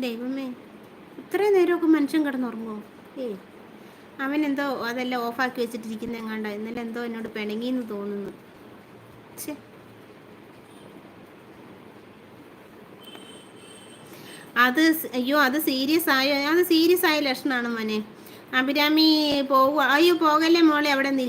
ദൈവമേ ഇത്രയും നേരമൊക്കെ മനുഷ്യൻ കിടന്നുറങ്ങുമോ ഏയ് അവൻ എന്തോ അതെല്ലാം ഓഫാക്കി വെച്ചിട്ടിരിക്കുന്ന എങ്ങാണ്ട ഇന്നലെ എന്തോ എന്നോട് പിണങ്ങിന്ന് തോന്നുന്നു. അത് അയ്യോ അത് സീരിയസ് ആയോ? അത് സീരിയസ് ആയ ലക്ഷണമാണ് മോനെ. അഭിരാമി പോവുക അയ്യോ പോകല്ലേ മോളെ അവിടെ ആ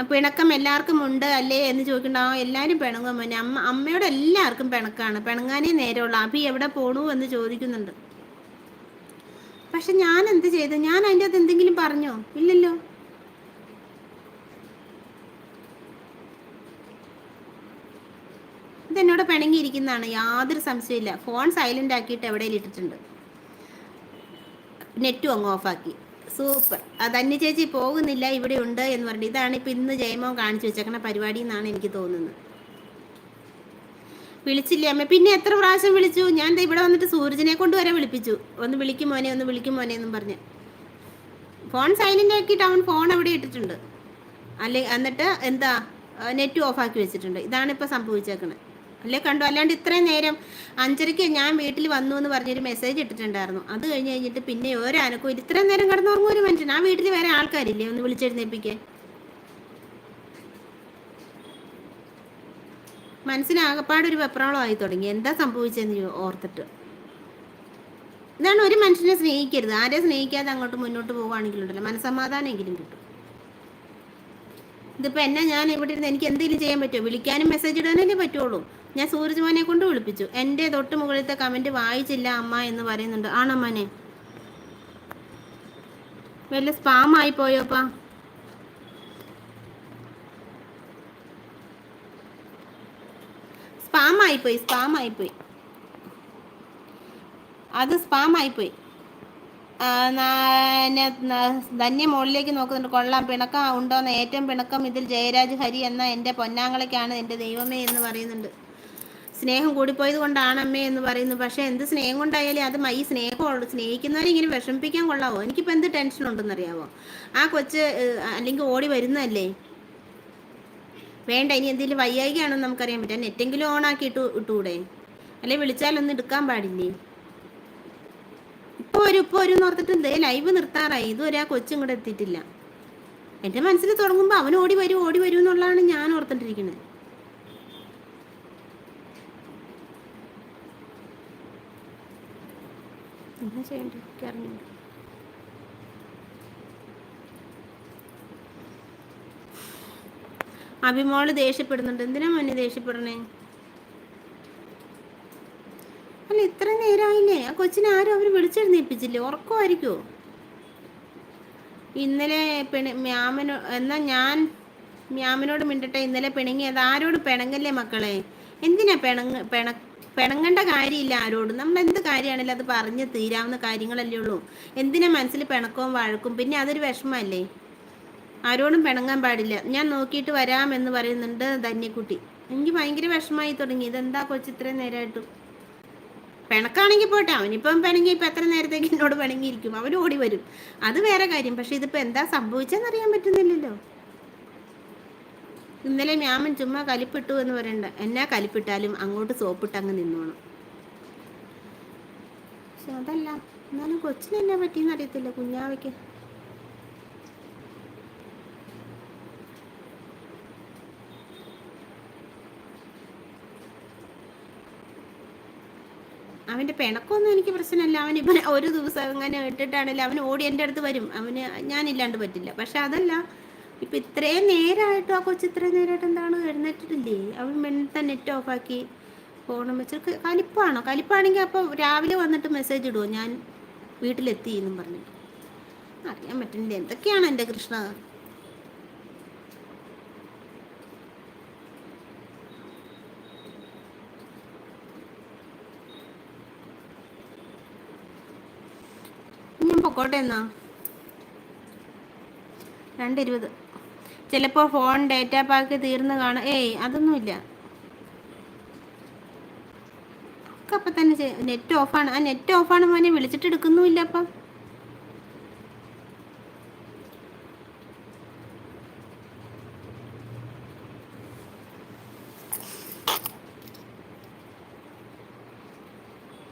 പിണക്കം എല്ലാവർക്കും ഉണ്ട് അല്ലേ എന്ന് ചോദിക്കണ്ടാവും എല്ലാവരും പിണങ്ങും മോനെ. അമ്മ അമ്മയോട് എല്ലാവർക്കും പിണക്കാണ്. പിണങ്ങാനേ നേരമുള്ള. അഭി എവിടെ പോണു എന്ന് ചോദിക്കുന്നുണ്ട്. പക്ഷെ ഞാൻ എന്ത് ചെയ്തു? ഞാൻ അതിന്റെ അകത്ത് എന്തെങ്കിലും പറഞ്ഞോ? ഇല്ലല്ലോ. ഇതെന്നോട് പിണങ്ങിയിരിക്കുന്നതാണ്. യാതൊരു സംശയമില്ല ഫോൺ സൈലന്റ് ആക്കിയിട്ട് എവിടെയും ഇട്ടിട്ടുണ്ട്. നെറ്റും അങ്ങ് ഓഫാക്കി. സൂപ്പർ. അന്യ ചേച്ചി പോകുന്നില്ല ഇവിടെ ഉണ്ട് എന്ന് പറഞ്ഞു ഇതാണ് ഇപ്പം ഇന്ന് ജയമോ കാണിച്ചു വെച്ചേക്കണ പരിപാടി എന്നാണ് എനിക്ക് തോന്നുന്നത്. വിളിച്ചില്ല അമ്മ? പിന്നെ എത്ര പ്രാവശ്യം വിളിച്ചു? ഞാൻ ഇവിടെ വന്നിട്ട് സൂരജിനെ കൊണ്ട് വരെ വിളിപ്പിച്ചു. ഒന്ന് വിളിക്കും മോനെ ഒന്ന് വിളിക്കും മോനെ എന്നും പറഞ്ഞ്. ഫോൺ സൈലന്റ് ആക്കിയിട്ട് അവൻ ഫോൺ അവിടെ ഇട്ടിട്ടുണ്ട്. അല്ലെ എന്നിട്ട് എന്താ നെറ്റ് ഓഫ് ആക്കി വെച്ചിട്ടുണ്ട്. ഇതാണ് ഇപ്പോൾ സംഭവിച്ചേക്കണത്. അല്ലേ കണ്ടു? അല്ലാണ്ട് ഇത്രയും നേരം അഞ്ചരയ്ക്ക് ഞാൻ വീട്ടിൽ വന്നു എന്ന് പറഞ്ഞൊരു മെസ്സേജ് ഇട്ടിട്ടുണ്ടായിരുന്നു. അത് കഴിഞ്ഞ് കഴിഞ്ഞിട്ട് പിന്നെ ഒരനക്കും അനക്കും ഇത്രയും നേരം കിടന്നുറങ്ങും ഒരു മനുഷ്യൻ. ആ വീട്ടിൽ വേറെ ആൾക്കാരില്ലേ? ഒന്ന് വിളിച്ചെഴുന്നേപ്പിക്കാൻ മനസ്സിനാകപ്പാടൊരു വെപ്രാളമായി തുടങ്ങി. എന്താ സംഭവിച്ചതെന്ന് ചോ- ഓർത്തിട്ട്. ഇതാണ് ഒരു മനുഷ്യനെ സ്നേഹിക്കരുത്. ആരെ സ്നേഹിക്കാതെ അങ്ങോട്ട് മുന്നോട്ട് പോകുകയാണെങ്കിലുണ്ടല്ലോ മനസ്സമാധാനമെങ്കിലും കിട്ടും. ഇതിപ്പോൾ എന്നെ ഞാൻ ഇവിടെ ഇരുന്ന് എനിക്ക് എന്തെങ്കിലും ചെയ്യാൻ പറ്റുമോ? വിളിക്കാനും മെസ്സേജ് ഇടാനല്ലേ പറ്റുള്ളൂ. ഞാൻ സൂരജ് മോനെ കൊണ്ട് വിളിപ്പിച്ചു. എന്റെ തൊട്ട് മുകളിലത്തെ കമന്റ് വായിച്ചില്ല അമ്മ എന്ന് പറയുന്നുണ്ട്. ആണമ്മനെ വല്ല സ്പാം ആയി പോയോപ്പാ സ്പാം ആയിപ്പോയി സ്പാം ആയിപ്പോയി അത് സ്പാം ആയിപ്പോയി ധന്യ മുകളിലേക്ക് നോക്കുന്നുണ്ട്. കൊള്ളാം. പിണക്കം ഉണ്ടോന്ന് ഏറ്റവും പിണക്കം ഇതിൽ ജയരാജ് ഹരി എന്ന എന്റെ പൊന്നാങ്ങളയ്ക്കാണ് എന്റെ ദൈവമേ എന്ന് പറയുന്നുണ്ട്. സ്നേഹം കൂടിപ്പോയത് കൊണ്ടാണ് അമ്മേ എന്ന് പറയുന്നു. പക്ഷേ എന്ത് സ്നേഹം കൊണ്ടായാലും അത് ഈ സ്നേഹമുള്ളൂ സ്നേഹിക്കുന്നവരെ ഇങ്ങനെ വിഷമിപ്പിക്കാൻ കൊള്ളാവോ? എനിക്കിപ്പോൾ എന്ത് ടെൻഷൻ ഉണ്ടെന്നറിയാവോ? ആ കൊച്ച് അല്ലെങ്കിൽ ഓടി വരുന്നതല്ലേ? വേണ്ട ഇനി എന്തെങ്കിലും വയ്യായികയാണെന്ന് നമുക്കറിയാൻ പറ്റാം. നെറ്റെങ്കിലും ഓൺ ആക്കി ഇട്ടു ഇട്ടുകൂടെ അല്ലെ വിളിച്ചാലൊന്നും എടുക്കാൻ പാടില്ലേ? ഇപ്പൊ ഒരു ഇപ്പൊ ഒരു ഓർത്തിട്ട് എന്തേ ലൈവ് നിർത്താറായി. ഇതുവരെ ആ കൊച്ചും കൂടെ എത്തിയിട്ടില്ല. എന്റെ മനസ്സിൽ തുടങ്ങുമ്പോ അവൻ ഓടി വരും ഓടി വരും എന്നുള്ളതാണ് ഞാൻ ഓർത്തിട്ടിരിക്കുന്നത് അറിഞ്ഞൂടാ. അഭിമോൾ ദേഷ്യപ്പെടുന്നുണ്ട്. എന്തിനാ മോനെ ദേഷ്യപ്പെടണേ? അല്ല ഇത്ര നേരമായില്ലേ ആ കൊച്ചിനെ ആരും അവർ വിളിച്ചെഴുന്നേൽപ്പിച്ചില്ലേ? ഉറക്കമായിരിക്കുമോ ഇന്നലെ പിണ മ്യാമനോ എന്നാ ഞാൻ മ്യാമിനോട് മിണ്ടട്ടെ? ഇന്നലെ പിണങ്ങിയത് ആരോട് പിണങ്ങല്ലേ മക്കളെ? എന്തിനാ പിണങ്ങ പിണ പിണങ്ങേണ്ട കാര്യമില്ല ആരോടും. നമ്മൾ എന്ത് കാര്യമാണെങ്കിലും അത് പറഞ്ഞ് തീരാവുന്ന കാര്യങ്ങളല്ലേ ഉള്ളൂ. എന്തിനാ മനസ്സിൽ പിണക്കവും വഴക്കും? പിന്നെ അതൊരു വിഷമമല്ലേ? ആരോടും പിണങ്ങാൻ പാടില്ല. ഞാൻ നോക്കിയിട്ട് വരാമെന്ന് പറയുന്നുണ്ട് ധന്യക്കുട്ടി. എനിക്ക് ഭയങ്കര വിഷമമായി തുടങ്ങി. ഇതെന്താ കൊച്ചു ഇത്രയും നേരമായിട്ടും പിണക്കാണെങ്കിൽ പോട്ടെ. അവനിപ്പം പിണങ്ങി ഇപ്പം എത്ര നേരത്തേക്ക് എന്നോട് പിണങ്ങിയിരിക്കും. അവൻ ഓടി വരും. അത് വേറെ കാര്യം. പക്ഷെ ഇതിപ്പോൾ എന്താ സംഭവിച്ചെന്ന് അറിയാൻ പറ്റുന്നില്ലല്ലോ. ഇന്നലെ മ്യാമൻ ചുമ്മാ കലിപ്പിട്ടു എന്ന് പറയണ്ട. എന്നാ കലിപ്പിട്ടാലും അങ്ങോട്ട് സോപ്പിട്ട് അങ്ങ് നിന്നോണം. പക്ഷെ അതല്ല. എന്നാലും കൊച്ചിനെന്നെ പറ്റിയെന്ന് അറിയത്തില്ല. കുഞ്ഞാവയ്ക്ക് അവന്റെ പിണക്കമൊന്നും എനിക്ക് പ്രശ്നമല്ല. അവൻ ഇപ്പം ഒരു ദിവസം അങ്ങനെ ഇട്ടിട്ടാണെങ്കിലും അവൻ ഓടി എന്റെ അടുത്ത് വരും. അവന് ഞാനില്ലാണ്ട് പറ്റില്ല. പക്ഷെ അതല്ല ഇപ്പം ഇത്രയും നേരമായിട്ടും ആ കൊച്ചു ഇത്രയും നേരമായിട്ട് എന്താണ് എഴുന്നേറ്റിട്ടില്ലേ? അവൻ വെണ്ണത്തെ നെറ്റ് ഓഫാക്കി ഫോണും വെച്ച് കലിപ്പാണോ? കലിപ്പാണെങ്കിൽ അപ്പോൾ രാവിലെ വന്നിട്ട് മെസ്സേജ് ഇടുമോ ഞാൻ വീട്ടിലെത്തി എന്നും പറഞ്ഞു അറിയാൻ പറ്റുന്നില്ല. എന്തൊക്കെയാണ് എന്റെ കൃഷ്ണ ഞാൻ പൊക്കോട്ടെ എന്നാ. രണ്ട് ഇരുപത് ചിലപ്പോൾ ഫോൺ ഡേറ്റ പാക്ക് തീർന്നു കാണാം ഏയ് അതൊന്നുമില്ല. ഒക്കെ അപ്പം തന്നെ നെറ്റ് ഓഫാണ് ആ നെറ്റ് ഓഫാണ് മോനെ വിളിച്ചിട്ട് എടുക്കുന്നുമില്ല അപ്പം.